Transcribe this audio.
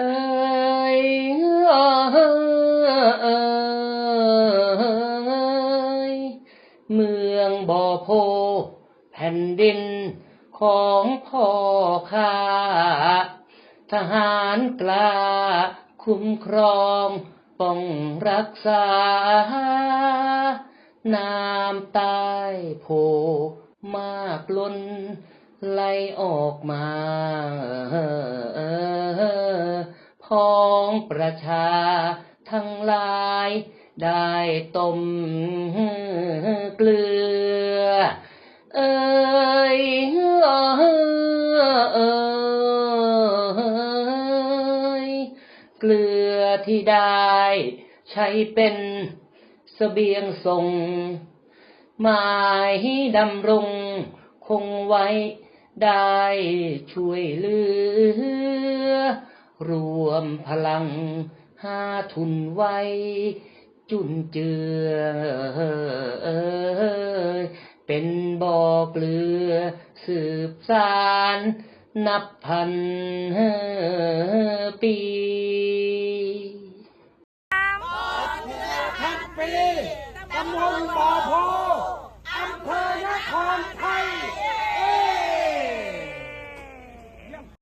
เอ้ยเอยเมืองบ่อโพแผ่นดินของพ่อข้าทหารกล้าคุ้มครองป้องรักษา น้ำใต้โพมากล้นไหลออกมา พ้องประชาทั้งหลาย ได้ต้มเกลือ เอ้ยเอยเกลือที่ได้ใช้เป็นเสบียงส่งหมายดำรงคงไว้ได้ช่วยเหลือ รวมพลังหาทุนไว้ จุนเจือ เป็นบ่อเกลือ สืบสารนับพันปีพันปีตำบลบ่อพอ